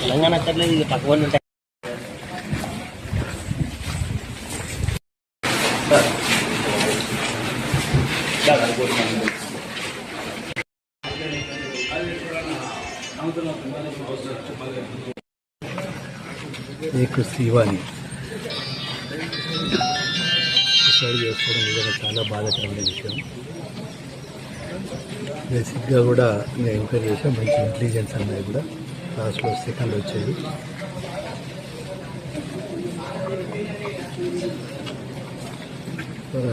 తెలంగాణ అక్కర్లేదు ఇది పక్క వాళ్ళు ఉంటాయి నీకు శివాని సూసైడ్ చేసుకోవడం నిజంగా చాలా బాధాకరమైన విషయం. బేసిక్గా కూడా నేను ఎంక్వైరీ చేసాను మంచి ఇంటెలిజెన్స్ అన్నది కూడా. లాస్ట్లో సెకండ్ వచ్చేది.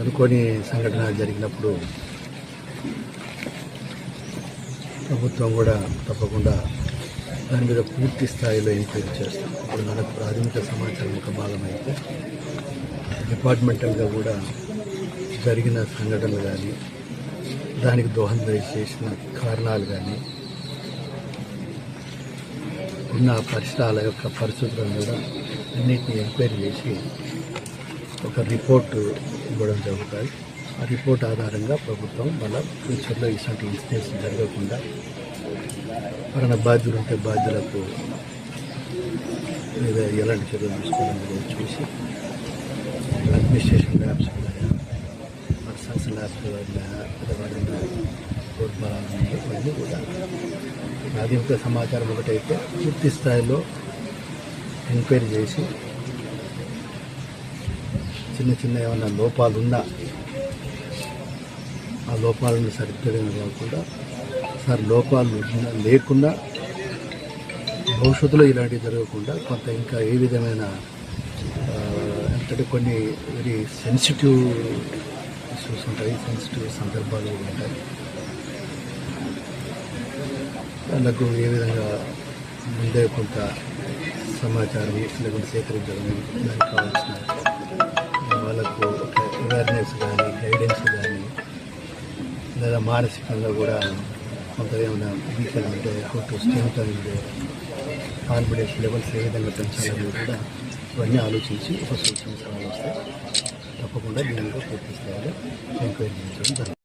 అనుకోని సంఘటన జరిగినప్పుడు ప్రభుత్వం కూడా తప్పకుండా దాని మీద పూర్తి స్థాయిలో ఎంక్వైరీ చేస్తాం. ఇప్పుడు మనకు ప్రాథమిక సమాచారం ఒక భాగం అయితే డిపార్ట్మెంటల్గా కూడా జరిగిన సంఘటనలు కానీ దానికి దోహదం చేసిన కారణాలు కానీ ఉన్న పరిసరాల యొక్క పరిస్థితులను కూడా అన్నింటినీ ఎంక్వైరీ చేసి ఒక రిపోర్టు ఇవ్వడం జరుగుతుంది. ఆ రిపోర్ట్ ఆధారంగా ప్రభుత్వం మళ్ళీ ఫ్యూచర్లో ఇలాంటి ఇన్సిడెంట్స్ జరగకుండా మరణ బాధ్యులు ఉంటే బాధ్యులకు మీద ఎలాంటి చర్యలు తీసుకోవడం చూసి అడ్మినిస్ట్రేషన్ ల్యాబ్స్ ఉన్నాయా పర్సన్స్ ల్యాబ్స్ ప్రాథమిక సమాచారం ఒకటైతే పూర్తి స్థాయిలో ఎంక్వైరీ చేసి చిన్న చిన్న ఏమైనా లోపాలు ఉన్నా ఆ లోపాలను సరిదిద్దడమే కాకుండా సార్ లోపాలు లేకుండా భవిష్యత్తులో ఇలాంటివి జరగకుండా కొంత ఇంకా ఏ విధమైన అంటే కొన్ని వెరీ సెన్సిటివ్ ఇష్యూస్ ఉంటాయి సెన్సిటివ్ సందర్భాలు ఉంటాయి. వాళ్ళకు ఏ విధంగా ముందే కొంత సమాచారం లేకుంటే సేకరించడం దానికి కావాల్సిన వాళ్ళకు ఒక అవేర్నెస్ కానీ గైడెన్స్ కానీ లేదా మానసికంగా కూడా కొంత ఏమైనా వీకెల్ ఉంటే హౌ టు స్ట్రెంగ్ ఉంటే కాన్ఫిడెన్స్ లెవెల్స్ ఏ విధంగా పెంచాలని కూడా ఇవన్నీ ఆలోచించి ఒక సూచన సలహాలు వస్తే తప్పకుండా దీనిలో పూర్తి స్థాయిలో ఎంక్వైరీ చేయడం జరుగుతుంది.